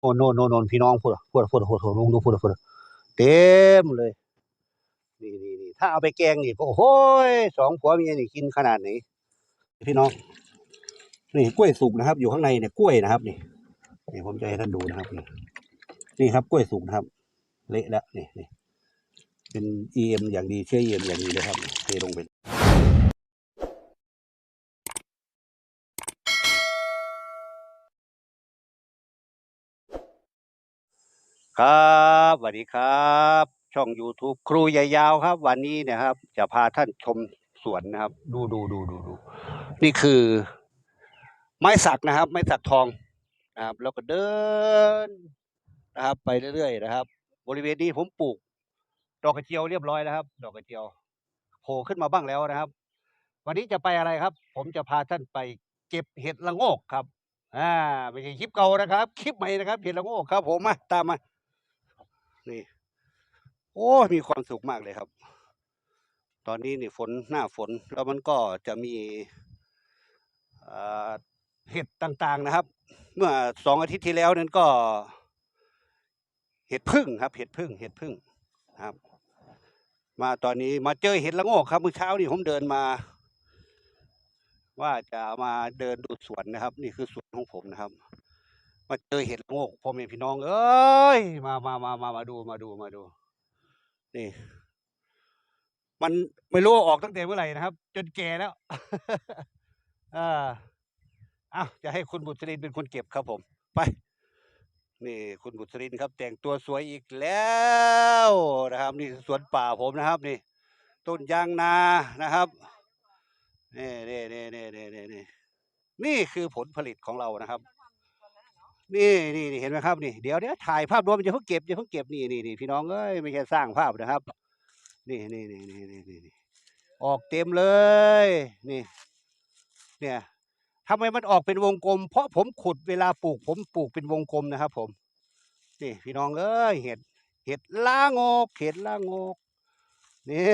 โอ้โนโนโนพี่น้องพูดอะพูดอะพูดอะพูดลุงดูพูดอะพูดอะเต็มเลยนี่นี่นี่ถ้าเอาไปแกงนี่โอ้โหสองผัวเมียนี่กินขนาดไหนพี่น้องนี่กล้วยสุกนะครับ อยู่ข้างในเนี่ยกล้วยนะครับนี่นี่ผมจะให้ท่านดูนะครับนี่นี่ครับกล้วยสุกนะครับ เละแล้วนี่นี่เป็น EM อย่างดีเชื่อ EM อย่างดีเลยครับเทลงไป ครับสวัสดีครับ ช่อง YouTube ครูใหญ่ยาวครับ วันนี้นะครับ จะพาท่านชมสวนนะครับ ดูดูดูดูดูนี่คือ ไม้สักนะครับ ไม้สักทองนะครับ แล้วก็เดินนะครับ ไปเรื่อยๆนะครับ บริเวณนี้ผมปลูก ดอกกระเจียวเรียบร้อยแล้วครับ ดอกกระเจียวโผล่ขึ้นมาบ้างแล้วนะครับ วันนี้จะไปอะไรครับ ผมจะพาท่านไปเก็บเห็ดละโงกครับอ่าไม่ใช่คลิปเก่านะครับ คลิปใหม่นะครับ เห็ดละโงกครับ ผมมาตามมา นี่ โอ้มีความสุขมากเลยครับ ตอนนี้นี่ฝนหน้าฝนแล้วมันก็จะมีเห็ดต่างๆนะครับ เมื่อสองอาทิตย์ที่แล้วนั้นก็ เห็ดพึ่งครับ เห็ดพึ่งเห็ดพึ่งครับ มาตอนนี้มาเจอเห็ดละโงกครับเมื่อเช้านี่ผมเดินมา ว่าจะมาเดินดูสวนนะครับ นี่คือสวนของผมนะครับ มาเจอเห็ดโงกพ่อแม่พี่น้อง เอ้ยมามามามามาดูมาดูมาดู นี่ มันไม่รู้ออกตั้งแต่เมื่อไหร่นะครับ จนแก่แล้วอ่าอ้าจะให้คุณบุตรินเป็นคนเก็บครับผม ไป นี่ คุณบุตรินครับ แต่งตัวสวยอีกแล้วนะครับ นี่สวนป่าผมนะครับ นี่ ต้นยางนานะครับนี่นี่นี่นี่นี่นี่นี่คือผลผลิตของเรานะครับ นี่นี่นี่เห็นไหมครับนี่เดี๋ยวเดี๋ยวถ่ายภาพรวมอย่าเพิ่งเก็บอย่าเพิ่งเก็บนี่นี่นี่พี่น้องเอ้ยไม่ใช่สร้างภาพนะครับ นี่นี่นี่นี่นี่นี่ออกเต็มเลยนี่ เนี่ยทำไมมันออกเป็นวงกลม เพราะผมขุดเวลาปลูก ผมปลูกเป็นวงกลมนะครับ ผม นี่พี่น้องเอ้ยเห็ดเห็ดล่างอกเห็ดล่างอกนี่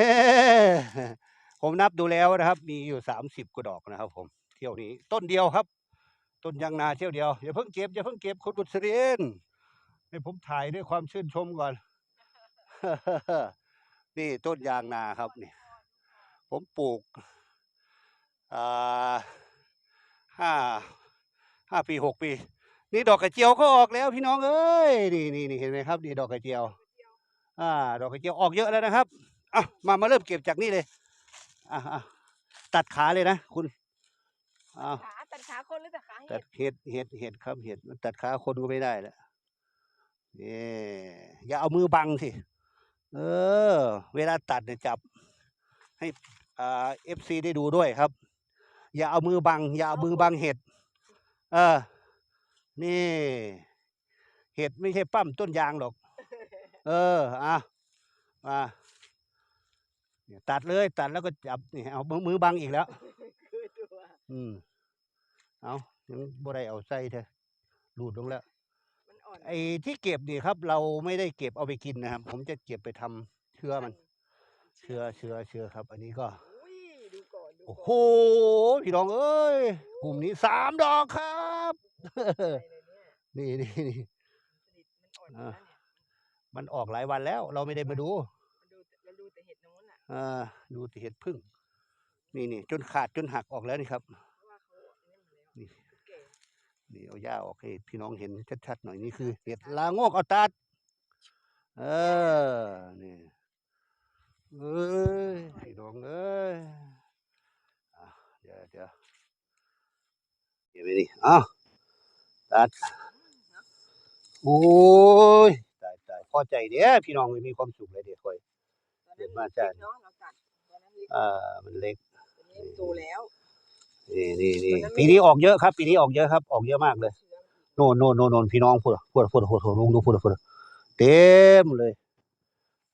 ผมนับดูแล้วนะครับ มีอยู่สามสิบกว่าดอกนะครับ ผม เที่ยวนี้ต้นเดียวครับ ต้นยางนาเที่ยวเดียวอย่าเพิ่งเก็บอย่าเพิ่งเก็บคุณบุตรเรียนให้ผมถ่ายด้วยความชื่นชมก่อน นี่ต้นยางนาครับนี่ ผมปลูกอ่าห้าห้าปีหกปี นี่ดอกกระเจียวก็ออกแล้วพี่น้องเอ้ยนี่นี่นี่เห็นไหมครับนี่ดอกกระเจียว อ่า ดอกกระเจียวออกเยอะแล้วนะครับอะมามาเริ่มเก็บจากนี่เลยอะอะตัดขาเลยนะคุณอ้าวขา ตัดขาคนหรือตัดขาตัเห็ดดเห็ดเห็ดเห็ดครับเห็ดมันตัดขาคนก็ไม่ได้แล้วนี่อย่าเอามือบังสิเออ เวลาตัดเนี่ยจับ ให้อ่าเอฟซีได้ดูด้วยครับ อย่าเอามือบัง อย่าเอามือบังเห็ด เออ นี่ เห็ดไม่ใช่ปั้มต้นยางหรอก เอออะมาเนี่ยตัดเลย ตัดแล้วก็จับนี่เอามือมือบังอีกแล้ว คือตัวอืม เอายังบ่ได้เอาใส่เถอะหลุดลงแล้ว มันอ่อนไอ้ที่เก็บนี่ครับ เราไม่ได้เก็บเอาไปกินนะครับ ผมจะเก็บไปทำเชื้อมัน เชื้อเชื้อเชื้อครับ อันนี้ก็ อุ้ยดูก่อนดูโอ้โหก่อนพี่น้องเอ้ยกลุ่มนี้สามดอกครับ อะไรเลยเนี่ยนี่นี่นี่ผลิตมันอ่อนอ่านะเนี่ยมันออกหลายวันแล้ว เราไม่ได้มาดูมันดูเราดูแต่เห็ดตรงนู้นอะอ่าดูแต่เห็ดพึ่ง นี่นี่จนขาดจนหักออกแล้วนี่ครับ นนี้หมดแล้วนี่แก่นี่เอาหญ้าออกให้พี่น้องเห็นชัดๆหน่อยนี่คือเห็ดลาโงกเอาตัด เออนี่เอ้ยพี่น้องเอ้ยอะเดี๋ยวเดี๋ยวเดี๋ยวไปดิอ้าวตัดโอ้ยตายตายพอใจเด้อพี่น้องมีความสุขเลยเดี๋ยวคอยตอนเดี๋นั้ยวนมาเล็จ้ะกเนาะเราตัดตอนนั้นเล็กอ่ามันเล็กตอนนี้โตแล้ว นี่นี่นี่วันนั้นไม่ปีนี้ออกเยอะครับ ปีนี้ออกเยอะครับ ออกเยอะมากเลยเชื้อโน่นโน่นโน่นโน่นพี่น้องพูดอะพูดอะพูดอะพูดอะลุงดูพูดอะพูดอะเต็มเลย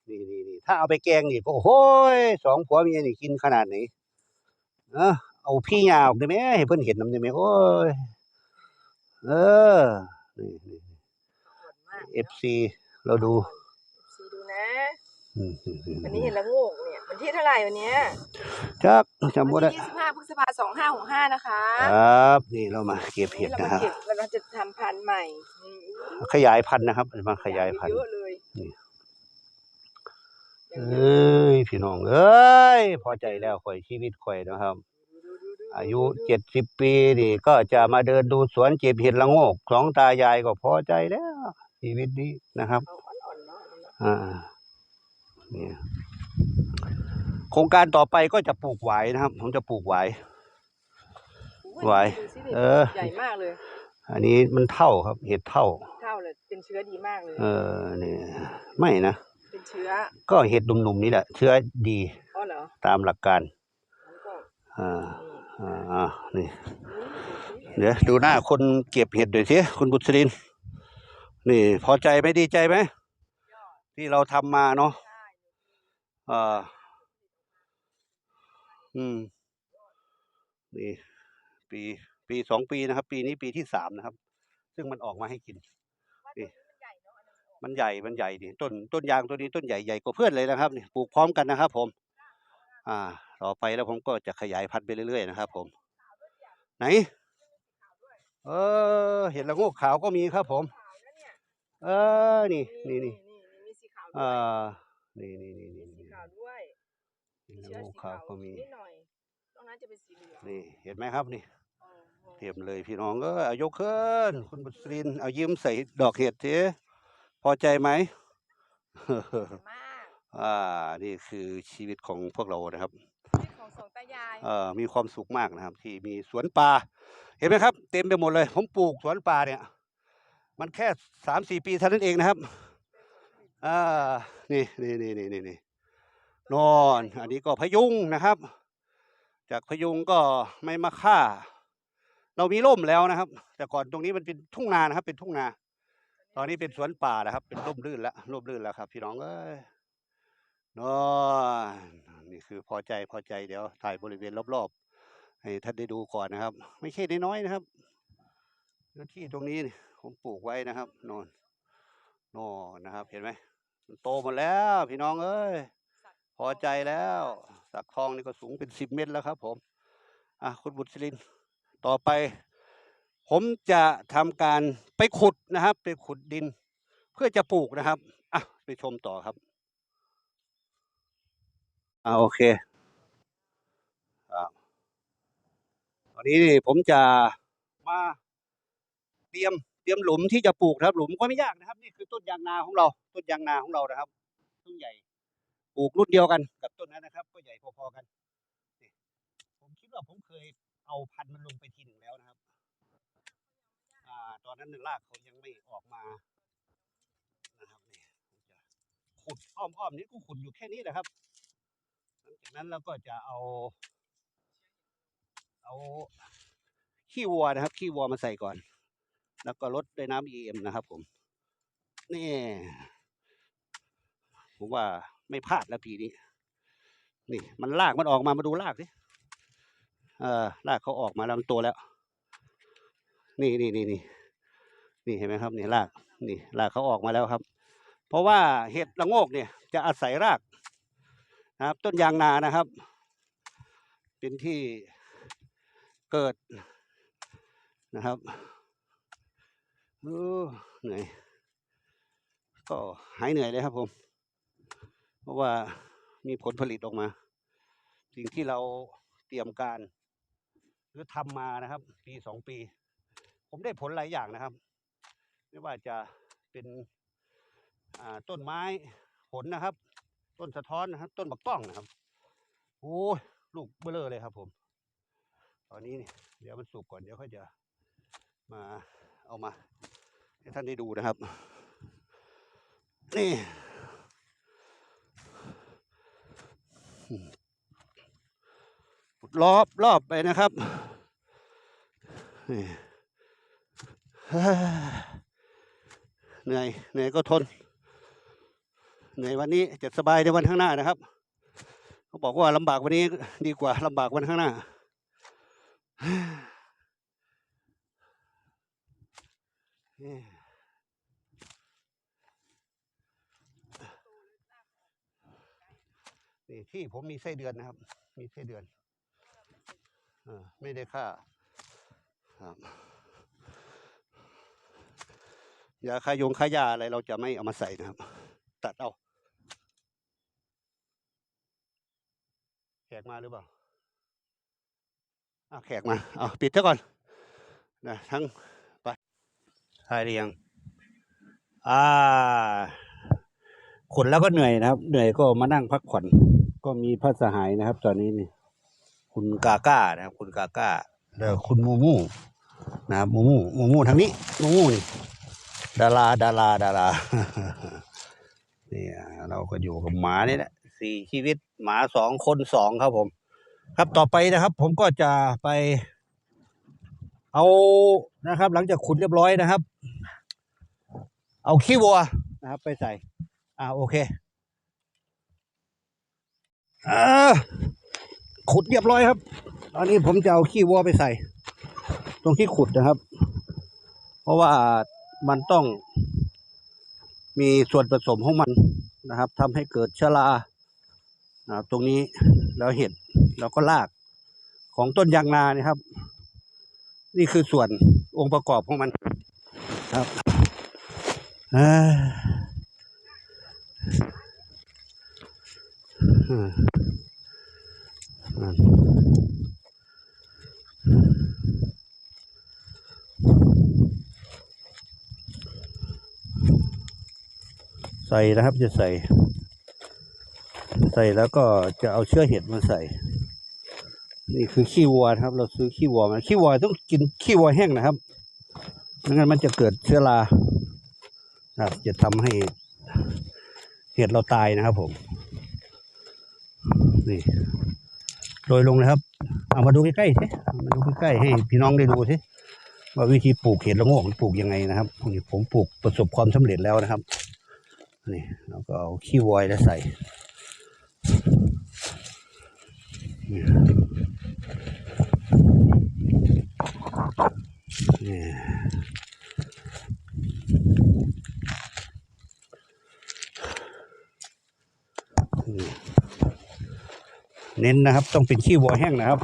นี่นี่นี่ถ้าเอาไปแกงนี่โอ้โหยสองผัวเมียนี่กินขนาดไหนเออเอาพี่ยาออกได้ไหมให้เพิ่นเห็นน้ำได้ไหมโอ้ยเออนี่นี่อ่อนมากเอฟซีเราดูซีดูนะอืมอืมอืมอันนี้เห็นละโงกเนี่ยมัน ที่เท่าไหร่วันเนี้ยจักจำบ่วันได้ที่ยี่สิบห้าพฤษภาสองห้าหกห้านะคะครับ นี่เรามาเก็บเห็ดเรานะมาครับเก็บเราจะทำพันธุ์ใหม่อืมขยายพันธุ์นะครับมาขยายพันธุ์ เยอะเลยนี่อย่างเอเงี้ย้ยพี่น้องเอ้ยพอใจแล้วข่อยชีวิตข่อยนะครับดูดูดูอายุเจ็ดสิบปีนี่ ก็จะมาเดินดูสวนเก็บเห็ดละโงกสองตายายก็พอใจแล้ว ชีวิตนี้นะครับ เอาอ่อนๆเนาะอันนี้เนาะอ่าเนี่ย โครงการต่อไปก็จะปลูกหวายนะครับ ผมจะปลูกหวายโอ้ยไหวดูสิเออ ใหญ่มากเลย อันนี้มันเท่าครับ เห็ดเท่า เท่าเลยเป็นเชื้อดีมากเลย เออเนี่ยไม่นะเป็นเชื้อ ก็เห็ดหนุ่มๆนี่แหละ เชื้อดีอ๋อเหรอตามหลักการงั้นก็อ่านี่อ่าอ่านี่นี่ดูสิเดี๋ยวดูหน้าคนเก็บเห็ดหน่อยสิคุณบุษริน นี่ พอใจไหมดีใจไหมที่เราทำมาเนาะอ่า อืมนี่ปี ปีสองปีนะครับ ปีนี้ปีที่สามนะครับ ซึ่งมันออกมาให้กินนี่มันใหญ่มันใหญ่ดิต้นต้นยางตัวนี้ต้นใหญ่ใหญ่กว่าเพื่อนเลยนะครับนี่ปลูกพร้อมกันนะครับ ผม อ่า ต่อไปแล้วผมก็จะขยายพันธุ์ไปเรื่อยๆนะครับ ผม ไหน เออ เห็ดละโงกขาวก็มีครับ ผมขาวนะเนี่ยเออ นี่นี่นี่มีสีขาวด้วอ่ายนี่นี่นี่นี่ มีสี นี่ ขาวด้วย เห็ดมีละเชื้อโงกสีขาวขาวก็มี นิดหน่อยตรงนั้นจะเป็นสีเหลืองนี่เห็นไหมครับนี่โอ้โหเตรียมเลยพี่น้องเออเอายกขึ้นคุณบุษริน เอายิ้มใส่ดอกเห็ดทีพอใจไหมมากอ่านี่คือชีวิตของพวกเรานะครับ นี่ของสองตายายเอ่อมีความสุขมากนะครับ ที่มีสวนป่าเห็นไหมครับ เต็มไปหมดเลย ผมปลูกสวนป่าเนี่ย มันแค่สามสี่ปีเท่านั้นเองนะครับอ่านี่นี่นี่นี่นี่นี่ นอน อันนี้ก็พยุงนะครับ จากพยุงก็ไม่มาฆ่า เรามีร่มแล้วนะครับ แต่ก่อนตรงนี้มันเป็นทุ่งนานะครับ เป็นทุ่งนา ตอนนี้เป็นสวนป่านะครับ เป็นร่มรื่นแล้วร่มรื่นแล้วครับ พี่น้องเอ้ยนอนนี่คือพอใจพอใจเดี๋ยวถ่ายบริเวณรอบๆให้ท่านได้ดูก่อนนะครับ ไม่ใช่น้อยๆนะครับเนื้อที่ตรงนี้ผมปลูกไว้นะครับนอนนอนนะครับ เห็นไหมมันโตหมดแล้ว พี่น้องเอ้ย พอใจแล้วสักทองนี่ก็สูงเป็นสิบเมตรแล้วครับ ผม อะคุณบุตรศิรินต่อไป ผมจะทำการไปขุดนะครับ ไปขุดดิน เพื่อจะปลูกนะครับอะไปชมต่อครับอ่าโอเคครับตอนนี้นี่ผมจะมาเตรียมเตรียมหลุมที่จะปลูกครับ หลุมก็ไม่ยากนะครับ นี่คือต้นยางนาของเรา ต้นยางนาของเรานะครับต้นใหญ่ ปลูกรุ่นเดียวกันกับต้นนั้นนะครับ ก็ใหญ่พอๆกันผมคิดว่าผมเคยเอาพันธุ์มันลงไปทีหนึ่งแล้วนะครับอ่าตอนนั้นรากเขายังไม่ออกมานะครับเนี่ผมจะขุดอ้อมๆนี้ก็ขุดอยู่แค่นี้แหละครับ หลังจากนั้นเราก็จะเอา เอาขี้วัวนะครับ ขี้วัวมาใส่ก่อน แล้วก็ลดด้วยน้ำ EM นะครับ ผม นี่ผมว่า ไม่พลาดแล้วปีนี้ นี่ มันลากมันออกมามาดูลากสิเออลากเขาออกมาแล้วมันโตแล้ว นี่นี่นี่นี่นี่เห็นไหมครับนี่รากนี่รากเขาออกมาแล้วครับ เพราะว่าเห็ดละโงกเนี่ย จะอาศัยรากนะครับ ต้นยางนานะครับ เป็นที่เกิดนะครับเหนื่อยก็หายเหนื่อยเลยครับผม เพราะว่ามีผลผลิตออกมา สิ่งที่เราเตรียมการ หรือทำมานะครับ ปีสองปี ผมได้ผลหลายอย่างนะครับ ไม่ว่าจะเป็นต้นไม้ผลนะครับ ต้นสะท้อนนะครับ ต้นบักต้องนะครับโอ้ลูกเบ้อเร่อเลยครับผม ตอนนี้นี่เดี๋ยวมันสุกก่อนเดี๋ยวค่อยจะมาเอามาให้ท่านได้ดูนะครับ นี่ รอบรอบไปนะครับเหนื่อยเหนื่อยก็ทนเหนื่อยวันนี้จะสบายในวันข้างหน้านะครับเขาบอกว่าลำบากวันนี้ดีกว่าลำบากวันข้างหน้าน นี่ที่ผมมีไส้เดือนนะครับ มีไส้เดือนอ่าไม่ได้ฆ่าครับยาคายงขายาอะไรเราจะไม่เอามาใส่นะครับ ตัดเอาแขกมาหรือเปล่าอาแขกมาเอาปิดซะก่อนนะทั้งไปทายเรียง อ่าขนแล้วก็เหนื่อยนะครับ เหนื่อยก็มานั่งพักผ่อน ก็มีพระสหายนะครับ ตอนนี้นี่ คุณกาก้านะครับ คุณกาก้าแล้วคุณมูมูนะครับมูมูมูมูทางนี้มูมูนี่ดาราดาราดาราเนี่ยเราก็อยู่กับหมานี่แหละสี่ชีวิตหมาสองคนสองครับผม ครับต่อไปนะครับ ผมก็จะไป เอานะครับ หลังจากขุดเรียบร้อยนะครับ เอาขี้วัวนะครับ ไปใส่ อ่าโอเคอ่า ขุดเรียบร้อยครับ ตอนนี้ผมจะเอาขี้วัวไปใส่ ตรงที่ขุดนะครับ เพราะว่ามันต้อง มีส่วนผสมของมันนะครับทำให้เกิดชรานะครับตรงนี้แล้วเห็ดแล้วก็รากของต้นยางนาเนี่ยครับ นี่คือส่วนองค์ประกอบของมันครับอ่าอืมอืม ใส่นะครับจะใส่ ใส่แล้วก็จะเอาเชื้อเห็ดมาใส่ นี่คือขี้วัวครับ เราซื้อขี้วัวมาขี้วัวต้องกินขี้วัวแห้งนะครับไม่งั้นมันจะเกิดเชื้อราครับจะทำให้เห็ดเราตายนะครับผม นี่โรยลงนะครับ เอามาดูใกล้ๆสิมาดูใกล้ๆให้พี่น้องได้ดูสิว่าวิธีปลูกเห็ดละโงกปลูกยังไงนะครับนี่ผมปลูกประสบความสำเร็จแล้วนะครับ นี่เราก็เอาขี้วอยแล้วใส่นี่เน้นนะครับ ต้องเป็นขี้วัวแห้งนะครับ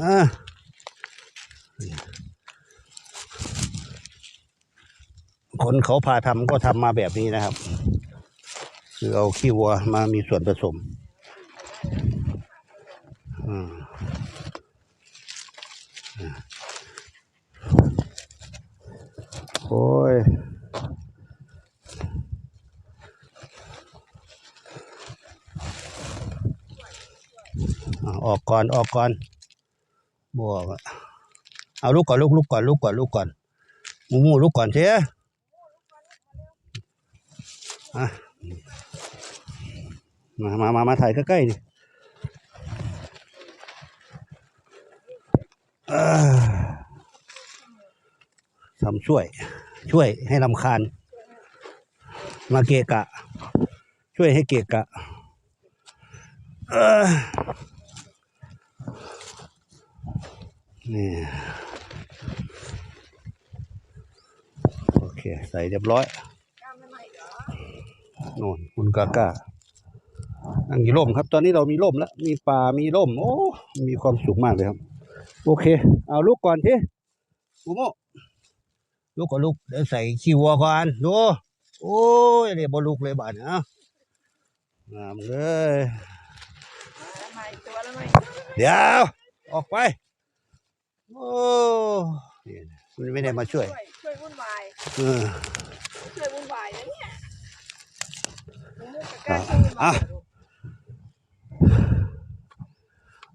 อ่า นเขาพาทำก็ทำมาแบบนี้นะครับ คือเอาขี้วัวมามีส่วนผสมอโอ้ยอออกก่อนออกก่อนบวกเอาลูกก่อนลูกลูกก่อนลูกก่อนลูกก่อนมูมูลูกก่อนเสีย อะมามามามาถ่ายใกล้ๆดิอ่ทำช่วย ช่วยให้ลำคาญ มาเกะกะ ช่วยให้เกะกะนี่โอเค ใส่เรียบร้อย กล้ามไม่ใหม่เหรอ โน่นคุณกาก้านั่งอยู่ร่มครับ ตอนนี้เรามีร่มแล้ว มีป่ามีร่ม โอ้ มีความสุขมากเลยครับ โอเค เอาลูกก่อนทีกูโมลูกก่อนลูกเดี๋ยวใส่ขี้วัวก่อนดูโอ้ยเรียบลูกเลยบาดเนาะงามเลยแล้วใหม่ตัวแล้วใหม่เดี๋ยว ออกไป โอ้นี่มันไม่ได้มาช่วยช่วย ช่วยวุ่นวายเออช่วยวุ่นวาย นะเนี่ยมึงมุกกับการช่วยวุ่นวายลูก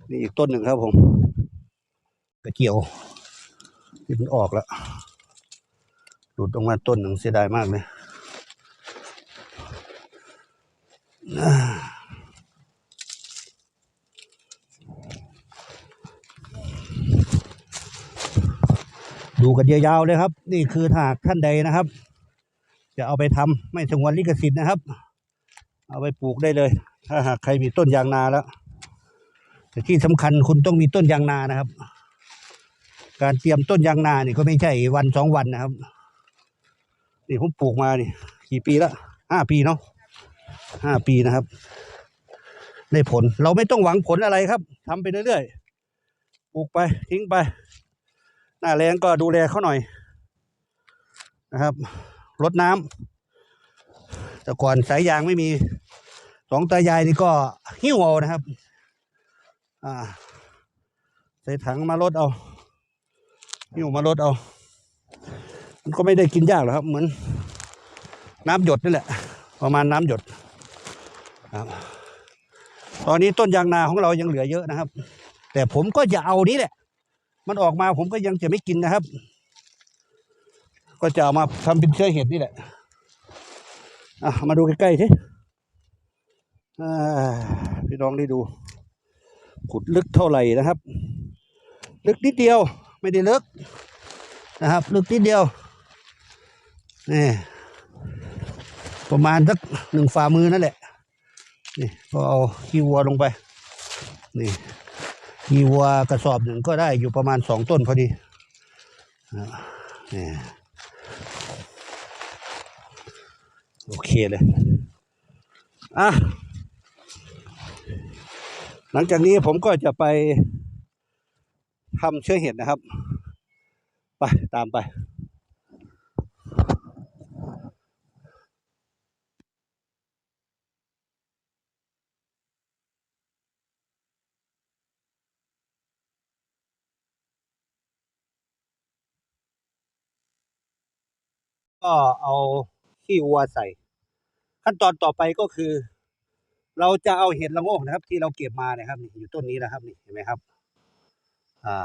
นี่อีกต้นหนึ่งครับผมกระเจียวที่มันออกแล้วหลุดออกมาต้นหนึ่งเสียดายมากเลยดูกันยาวๆเลยครับ นี่คือถาหากท่านใดนะครับ จะเอาไปทำไม่สงวนลิขสิทธิ์นะครับ เอาไปปลูกได้เลย ถ้าหากใครมีต้นยางนาแล้ว แต่ที่สำคัญคุณต้องมีต้นยางนานะครับ การเตรียมต้นยางนาเนี่ยก็ไม่ใช่วันสองวันนะครับนี่ผมปลูกมานี่กี่ปีแล้วห้าปีเนาะห้าปีนะครับได้ผลเราไม่ต้องหวังผลอะไรครับทำไปเรื่อยๆปลูกไปทิ้งไป หน้าแรงก็ดูแลเขาหน่อยนะครับรดน้ำ แต่ก่อนสายยางไม่มีสองตายายนี่ก็หิ้วเอานะครับ อ่า ใส่ถังมารดเอาหิ้วมารดเอา มันก็ไม่ได้กินยากหรอกครับ เหมือน น้ำหยดนี่แหละ ประมาณน้ำหยดครับตอนนี้ต้นยางนาของเรายังเหลือเยอะนะครับ แต่ผมก็จะเอานี้แหละ มันออกมาผมก็ยังจะไม่กินนะครับ ก็จะเอามาทำเป็นเชื้อเห็ดนี่แหละ อะมาดูใกล้ๆสิอ่าพี่น้องได้ดู ขุดลึกเท่าไหร่นะครับ ลึกนิดเดียว ไม่ได้ลึกนะครับ ลึกนิดเดียวนี่ประมาณสักหนึ่งฝ่ามือนั่นแหละ นี่ก็เอาขี้วัวลงไป นี่ขี้วัวกระสอบหนึ่งก็ได้อยู่ประมาณสองต้นพอดีนี่ โอเคเลย อะ หลังจากนี้ผมก็จะไปทำเชื้อเห็ดนะครับ ไป ตามไปก็เอา ขี้วัวใส่ ขั้นตอนต่อไปก็คือ เราจะเอาเห็ดละโงกนะครับ ที่เราเก็บมาเนี่ยครับนี่อยู่ต้นนี้นะครับนี่เห็นไหมครับ อ่า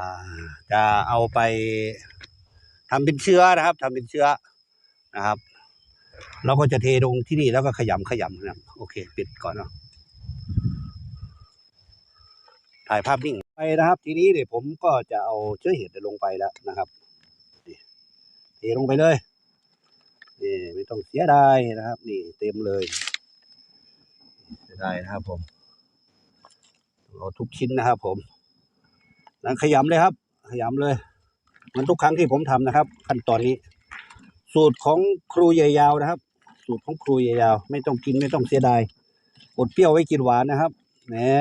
จะเอาไปทำเป็นเชื้อนะครับทำเป็นเชื้อนะครับ เราก็จะเทลงที่นี่แล้วก็ขยำขยำนะครับโอเค ปิดก่อนเนาะถ่ายภาพนิ่งไปนะครับ ทีนี้เนี่ยผมก็จะเอาเชื้อเห็ดลงไปแล้วนะครับเทลงไปเลย นี่ไม่ต้องเสียดายนะครับ นี่เต็มเลยได้นะครับผมเราทุกชิ้นนะครับ ผมแล้วขยำเลยครับ ขยำเลยเหมันทุกครั้งที่ผมทำนะครับ ขั้นตอนนี้ สูตรของครูใหญ่ยาวนะครับ สูตรของครูใหญ่ยาว ไม่ต้องกินไม่ต้องเสียดายอดเปรี้ยวไว้กินหวานนะครับนี่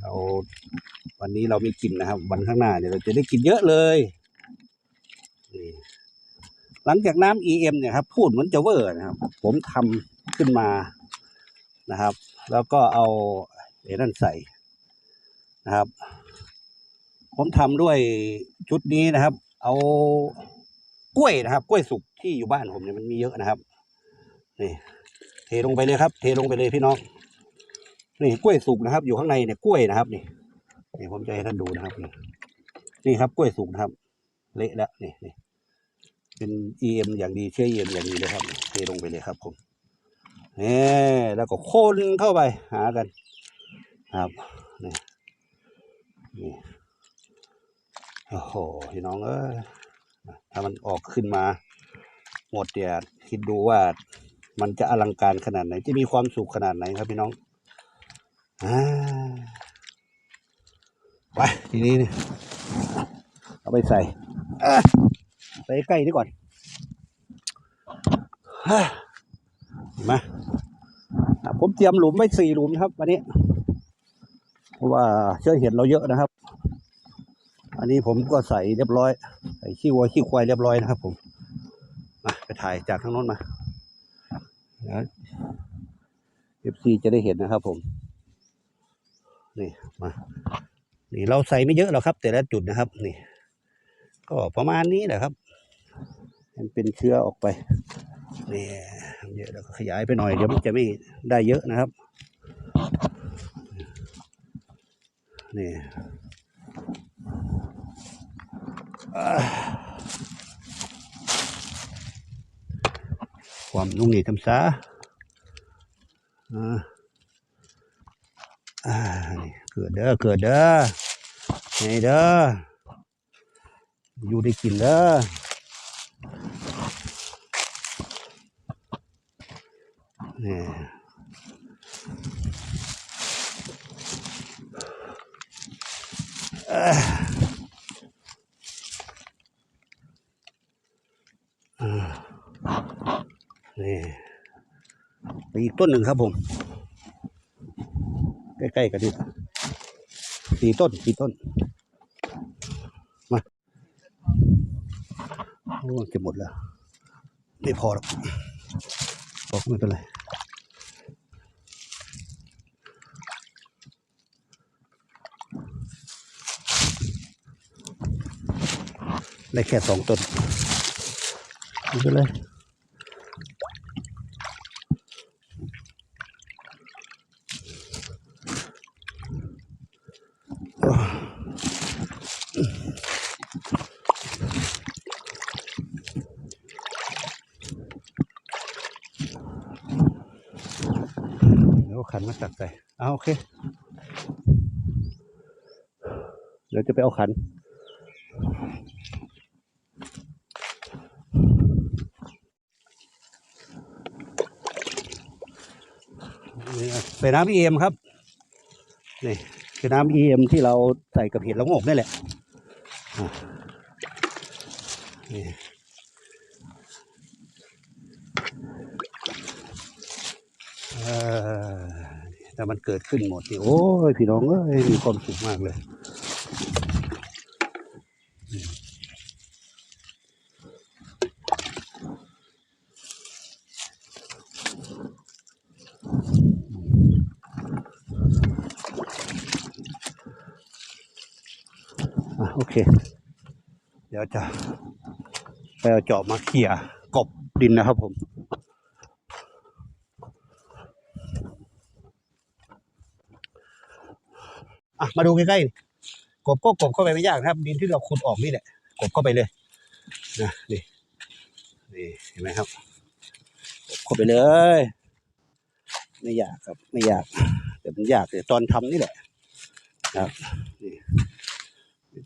เราวันนี้เราไม่กินนะครับ วันข้างหน้าเนี่ยเราจะได้กินเยอะเลยนี่ หลังจากน้ำ EM เนี่ยครับพูดเหมือนจะเวอร์นะครับ ผมทำขึ้นมานะครับ แล้วก็เอาเอนั่นใส่นะครับ ผมทำด้วยชุดนี้นะครับ เอากล้วยนะครับ กล้วยสุกที่อยู่บ้านผมเนี่ยมันมีเยอะนะครับนี่เทลงไปเลยครับ เทลงไปเลยพี่น้องนี่กล้วยสุกนะครับ อยู่ข้างในเนี่ยกล้วยนะครับ นี่นี่ผมจะให้ท่านดูนะครับนี่นี่ครับกล้วยสุกนะครับ เละแล้วนี่นี่ เป็น EM อย่างดีเชื่อ EM อย่างดีเลยครับเทลงไปเลยครับผมนี่แล้วก็คนเข้าไปหากันครับนี่นี่โอ้โหพี่น้องเอ้ยถ้ามันออกขึ้นมา หมดเนี่ยคิดดูว่ามันจะอลังการขนาดไหน จะมีความสุขขนาดไหนครับพี่น้องอาไปทีนี้นี่เอาไปใส่ อะใส่ใกล้นี่ก่อนฮ่าผมเตรียมหลุมไว้สี่หลุมครับวันนี้ เพราะว่าเชื้อเห็ดเราเยอะนะครับ อันนี้ผมก็ใส่เรียบร้อย ใส่ขี้วัวขี้ควายเรียบร้อยนะครับ ผมมาไปถ่ายจากข้างโน้นมาเอฟซีจะได้เห็นนะครับ ผม นี่มา นี่เราใส่ไม่เยอะหรอกครับ แต่ละจุดนะครับ นี่ ก็ประมาณนี้แหละครับ มันเป็นเชื้อออกไปนี่เยอะแล้วก็ขยายไปหน่อยเดี๋ยวมันจะไม่ได้เยอะนะครับนี่ความนุ่งนี่ทำซาอ่าอ่านี่เกิดเด้อเกิดเด้อนี่เด้ออยู่ได้กินเด้อ นี่นี่ไปอีกต้นหนึ่งครับผม ใกล้ๆกันนี่สี่ต้นสี่ต้น มาโอ้เก็บหมดแล้ว ไม่พอหรอกบอกไม่เป็นไร ได้แค่สองต้นไม่เป็นไรเดี๋ยเอาขันมาตักใส่เอาโอเค เดี๋ยวจะไปเอาขัน นี่ เป็นน้ำเอ็มครับนี่คือน้ำเอ็มที่เราใส่กับเห็ดละโงกนี่แหละนี่แต่มันเกิดขึ้นหมดนี่โอ้ยพี่น้องเอ้ยมีความสุขมากเลย เค เดี๋ยวจะไปเอาจอบมาเขี่ยกบดินนะครับผมอะมาดูใกล้ๆกบก็กบเข้าไปไม่ยากนะครับ ดินที่เราขุดออกนี่แหละกบเข้าไปเลยนะนี่นี่เห็นไหมครับกบเข้าไปเลย ไม่ยากครับไม่ยากแต่มันยากแต่ตอนทำนี่แหละนะครับนี่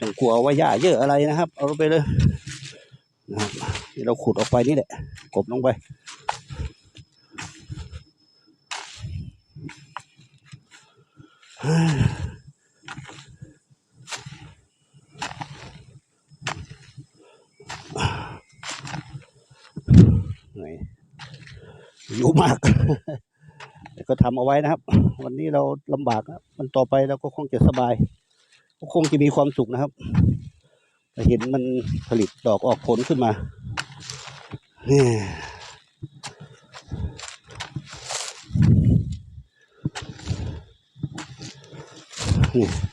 ต้องกลัวว่าหญ้าเยอะอะไรนะครับ เอาไปเลยนะครับที่เราขุดออกไปนี่แหละกบลงไปไหนอยู่มากแต่ก็ทำเอาไว้นะครับ วันนี้เราลำบากนะมันต่อไปเราก็คงจะสบาย ก็คงจะมีความสุขนะครับเห็นมันผลิตดอกออกผลขึ้นมานี่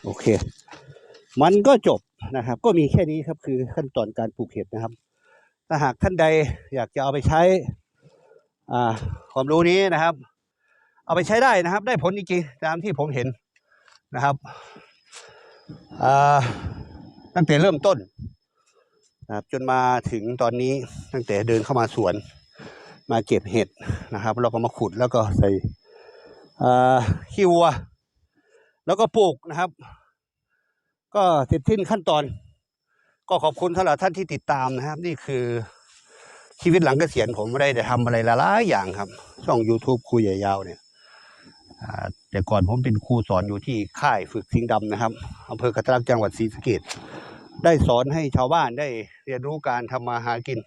โอเค มันก็จบนะครับ ก็มีแค่นี้ครับคือขั้นตอนการปลูกเห็ดนะครับ ถ้าหากท่านใดอยากจะเอาไปใช้ความรู้นี้นะครับ เอาไปใช้ได้นะครับ ได้ผลจริงๆตามที่ผมเห็นนะครับ ตั้งแต่เริ่มต้นนะครับจนมาถึงตอนนี้ตั้งแต่เดินเข้ามาสวน มาเก็บเห็ดนะครับ เราก็มาขุดแล้วก็ใส่ขี้วัว แล้วก็ปลูกนะครับ ก็เสร็จสิ้นขั้นตอน ก็ขอบคุณสำหรับท่านที่ติดตามนะครับ นี่คือชีวิตหลังเกษียณผมไม่ได้แต่ทำอะไรหลายๆอย่างครับ ช่อง YouTube คุยยาวเนี่ย แต่ก่อนผมเป็นครูสอนอยู่ที่ค่ายฝึกสิงดำนะครับอำเภอกระตรักจังหวัดศรีสะเกษได้สอนให้ชาวบ้านได้เรียนรู้การทำมาหากิน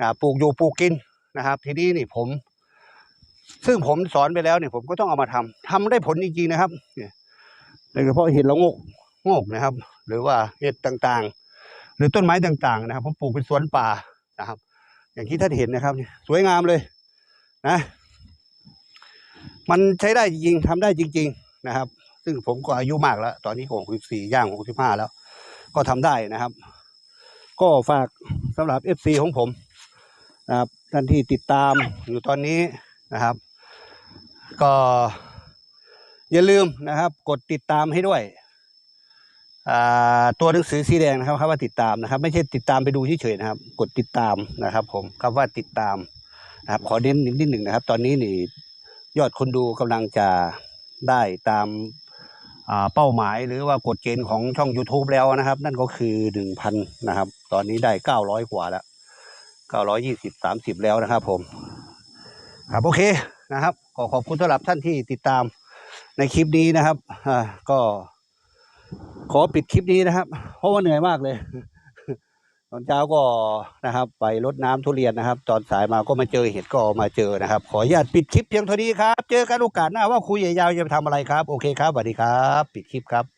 อ่าปลูกอยู่ปลูกกินนะครับ ทีนี้นี่ผม ซึ่งผมสอนไปแล้วเนี่ยผมก็ต้องเอามาทำทำได้ผลจริงๆนะครับเนี่ยโดยเฉพาะเห็ดละงกงกนะครับ หรือว่าเห็ดต่างๆ หรือต้นไม้ต่างๆ นะครับ ผมปลูกเป็นสวนป่านะครับ อย่างที่ท่านเห็นนะครับ สวยงามเลยนะ มันใช้ได้จริงๆทำได้จริง ๆนะครับ ซึ่งผมก็อายุมากแล้ว ตอนนี้หกสิบสี่ย่างหกสิบห้าแล้ว ก็ทำได้นะครับ ก็ฝากสำหรับเอฟซีของผมนะครับท่านที่ติดตามอยู่ตอนนี้นะครับ ก็อย่าลืมนะครับ กดติดตามให้ด้วยอ่าตัวหนังสือสีแดงนะครับคำว่าติดตามนะครับ ไม่ใช่ติดตามไปดูเฉยๆนะครับ กดติดตามนะครับ ผมคำว่าติดตามนะครับ ขอเน้นนิดหนึ่งนะครับ ตอนนี้นี่ ยอดคนดูกำลังจะได้ตามเป้าหมายหรือว่ากฎเกณฑ์ของช่อง YouTube แล้วนะครับ นั่นก็คือหนึ่งพันนะครับ ตอนนี้ได้เก้าร้อยกว่าแล้วเก้าร้อยยี่สิบสามสิบแล้วนะครับผม ครับโอเคนะครับขอขอบคุณสำหรับท่านที่ติดตามในคลิปนี้นะครับก็ขอปิดคลิปนี้นะครับ เพราะว่าเหนื่อยมากเลย อนเช้าก็นะครับ ไปรดน้ำทุเรียนนะครับ ตอนสายมาก็มาเจอเห็ดก็มาเจอนะครับ ขออนุญาตปิดคลิปเพียงเท่านี้ครับ เจอกันโอกาสหน้าว่าคุยยาวจะทำอะไรครับ โอเคครับสวัสดีครับ ปิดคลิปครับ